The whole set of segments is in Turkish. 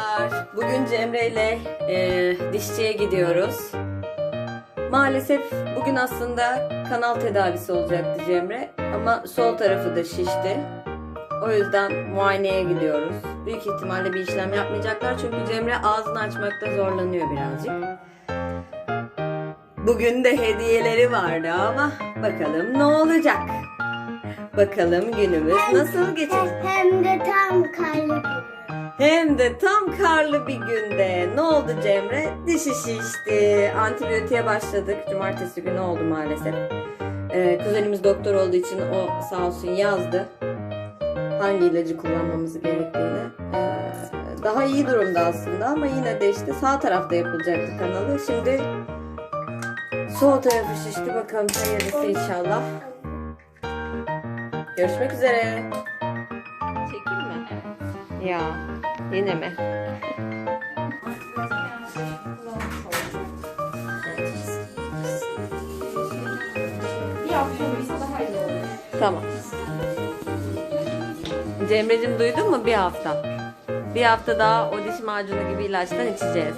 Merhabalar. Bugün Cemre ile e, dişçiye gidiyoruz. Maalesef bugün aslında kanal tedavisi olacaktı Cemre ama sol tarafı da şişti. O yüzden muayeneye gidiyoruz. Büyük ihtimalle bir işlem yapmayacaklar çünkü Cemre ağzını açmakta zorlanıyor birazcık. Bugün de hediyeleri vardı ama bakalım ne olacak. Bakalım günümüz nasıl geçecek. Hem de tam kalp. Hem de tam karlı bir günde. Ne oldu Cemre? Dişi şişti. Antibiyotiğe başladık. Cumartesi günü oldu maalesef. Ee, kuzenimiz doktor olduğu için o sağ olsun yazdı. Hangi ilacı kullanmamız gerektiğini. Ee, daha iyi durumda aslında ama yine de işte sağ tarafta yapılacaktı kanalı. Şimdi sol tarafı şişti. Bakalım hayırlısı inşallah. Görüşmek üzere. Çekeyim mi? Ya yine. Tamam. Cemre'cim duydun mu bir hafta? Bir hafta daha o diş macunu gibi ilaçtan içeceğiz.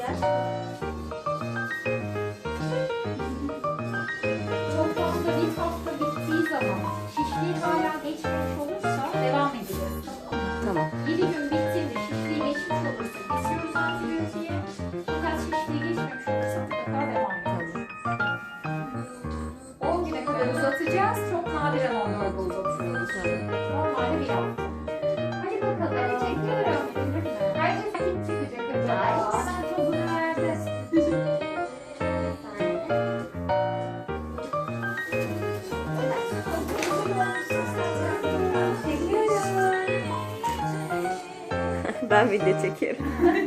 Ben video çekiyorum.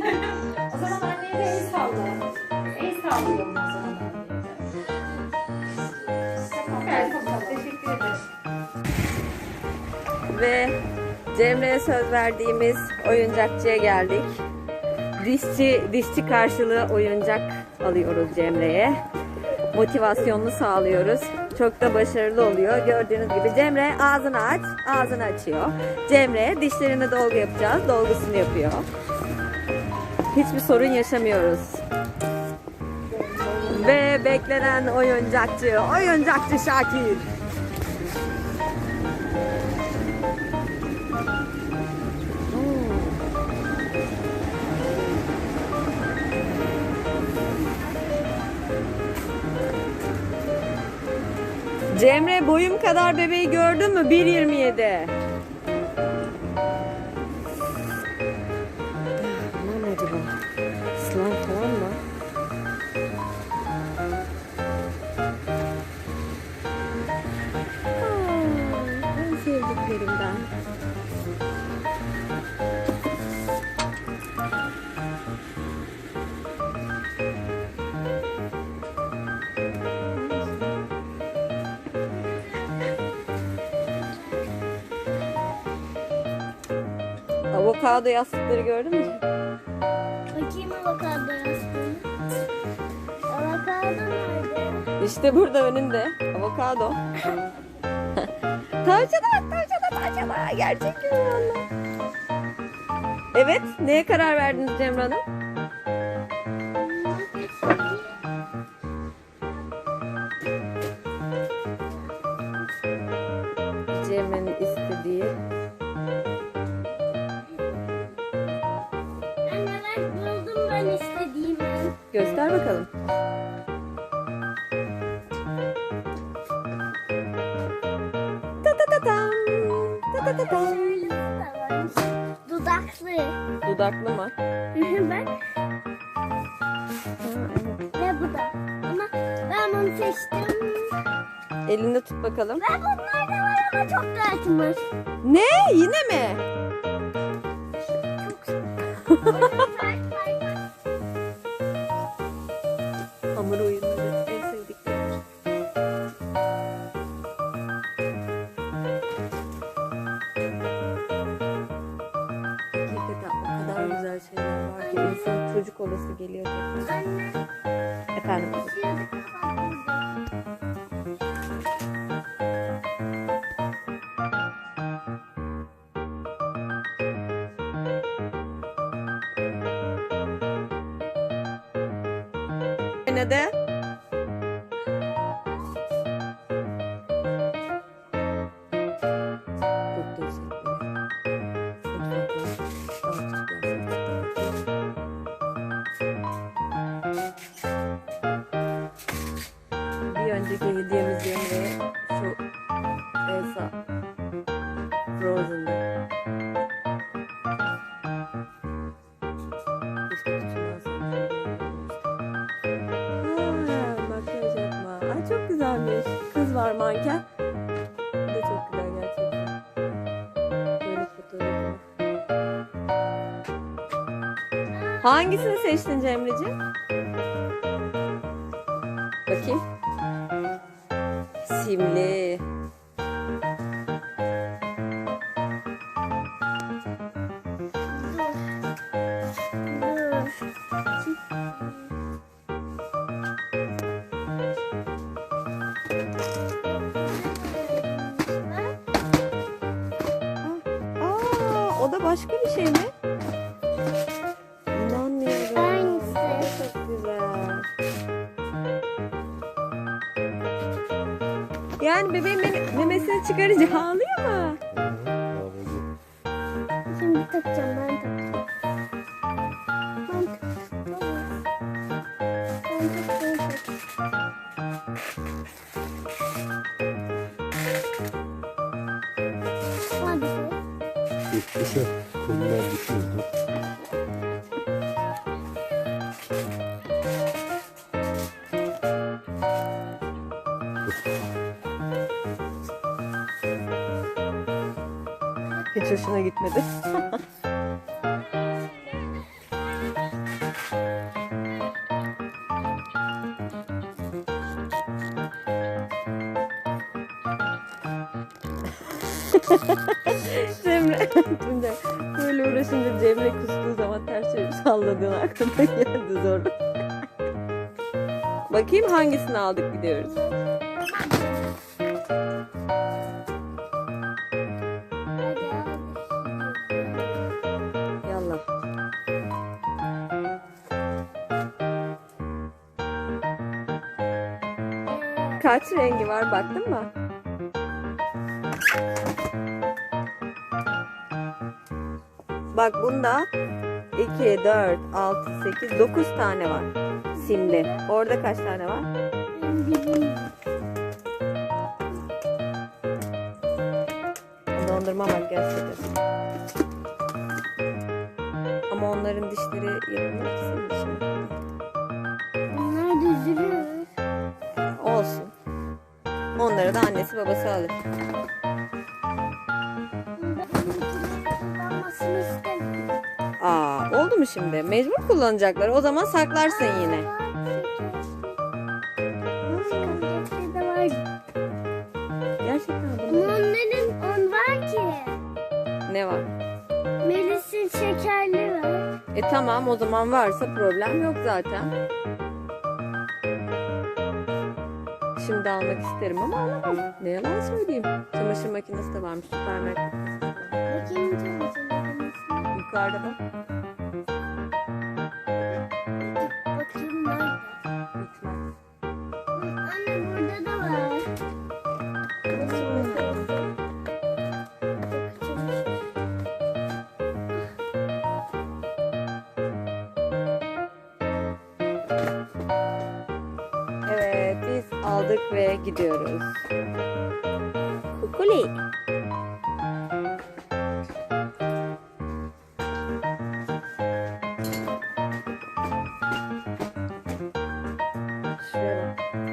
O zaman anneye de el salla. El sallayalım o zaman. Bakalım. Teşekkür ederim. Ve Cemre'ye söz verdiğimiz oyuncakçıya geldik. Dişçi, dişçi karşılığı oyuncak alıyoruz Cemre'ye. Motivasyonunu sağlıyoruz. Çok da başarılı oluyor. Gördüğünüz gibi Cemre ağzını aç, ağzını açıyor. Cemre dişlerine dolgu yapacağız, dolgusunu yapıyor. Hiçbir sorun yaşamıyoruz. Ve beklenen oyuncakçı, oyuncakçı Şakir. Cemre boyum kadar bebeği gördün mü? 1.27. Avokado yastıkları gördün mü? Bakayım avokado yastığını. Avokado nerede? İşte burada önünde. Avokado. tavşana bak tavşana tavşana. Gerçek valla. Evet. Neye karar verdiniz Cemre Hanım? Göster bakalım. Ta ta ta tam. Ta ta ta tam. Dudaklı. Dudaklı mı? bak. Ve bu da. Ama ben bunu seçtim. Elinde tut bakalım. Ve bunlar da var ama çok da açmış. Ne? Yine mi? İnsan çocuk olası geliyor. tekrar. Efendim önceki hediyemiz Emre'ye şu Elsa. Ha, makyaj yapma. Ay çok güzelmiş. Kız var manken. Da çok güzel gerçekten. Böyle fotoğrafı. Hangisini seçtin Cemre'ciğim? Simli. Yani bebeğin meme- memesini çıkarınca ağlıyor mu? Şimdi takacağım ben takacağım. Ben takacağım. Ben takacağım. Hadi. Geçmişe konular hoşuna gitmedi. Cemre, Cemre böyle uğraşınca Cemre kustuğu zaman ters çevirip salladığın aklıma geldi zor. Bakayım hangisini aldık gidiyoruz. Kaç rengi var baktın mı? Bak bunda 2, 4, 6, 8, 9 tane var. Simli. Orada kaç tane var? Dondurma makyaj seti. Ama onların dişleri yapılmak senin için. Onları da annesi babası alır. Aa, oldu mu şimdi? Mecbur kullanacaklar. O zaman saklarsın yine. Gerçekten onların on var ki. Ne var? Melis'in şekerli var. E tamam o zaman varsa problem yok zaten. Şimdi almak isterim ama alamam. Ne yalan söyleyeyim. Çamaşır makinesi de varmış süpermarkette. Bakayım çamaşır. Yukarıda bak. Gidiyoruz. Kukuli. Bak.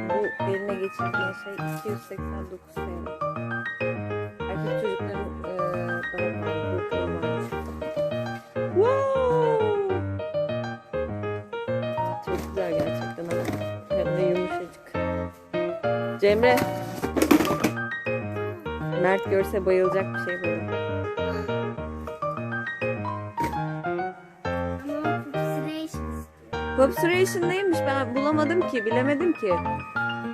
Bu eline geçirdiğin şey 289 TL. Erkek çocukların daha pahalı burkaları varmış. Wow! Çok güzel gerçekten Cemre. Mert görse bayılacak bir şey istiyor. Pupsration neymiş ben bulamadım ki bilemedim ki.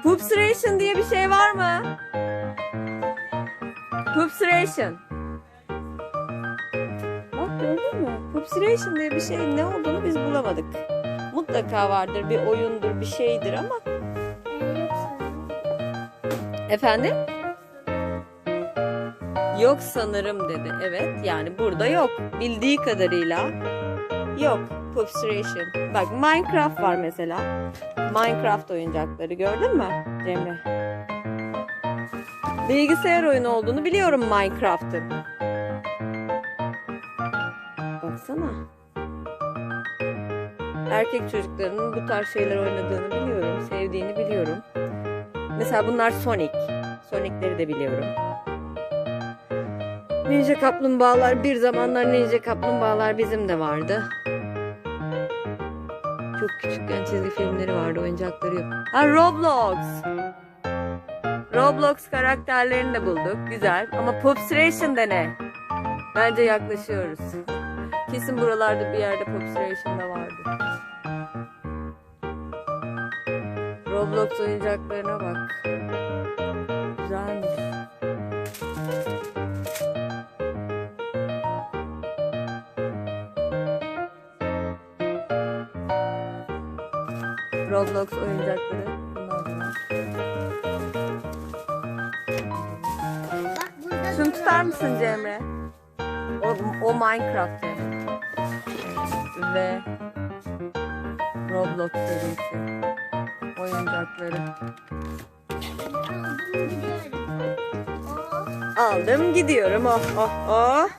Pupsration diye bir şey var mı? Pupsration. Bak gördün mü? Pupsration diye bir şey ne olduğunu biz bulamadık. Mutlaka vardır bir oyundur bir şeydir ama. Efendim yok sanırım dedi. Evet yani burada yok. Bildiği kadarıyla yok. Popstration. Bak Minecraft var mesela. Minecraft oyuncakları gördün mü Cemre? Bilgisayar oyunu olduğunu biliyorum Minecraft'ın. Baksana. Erkek çocuklarının bu tarz şeyler oynadığını biliyorum. Sevdiğini biliyorum. Mesela bunlar Sonic. Sonic'leri de biliyorum. Ninja kaplumbağalar bir zamanlar ninja kaplumbağalar bizim de vardı. Çok küçükken çizgi filmleri vardı, oyuncakları yok. Ha Roblox. Roblox karakterlerini de bulduk. Güzel. Ama Popstration de ne? Bence yaklaşıyoruz. Kesin buralarda bir yerde Popstration da vardı. Roblox oyuncaklarına bak. Güzelmiş. Roblox oyuncakları. Bunlar Şunu tutar mısın Cemre? O, o Minecraft Cemre. Ve Roblox serisi. Oyuncakları. Aldım gidiyorum. Oo. Aldım gidiyorum. Oh oh oh.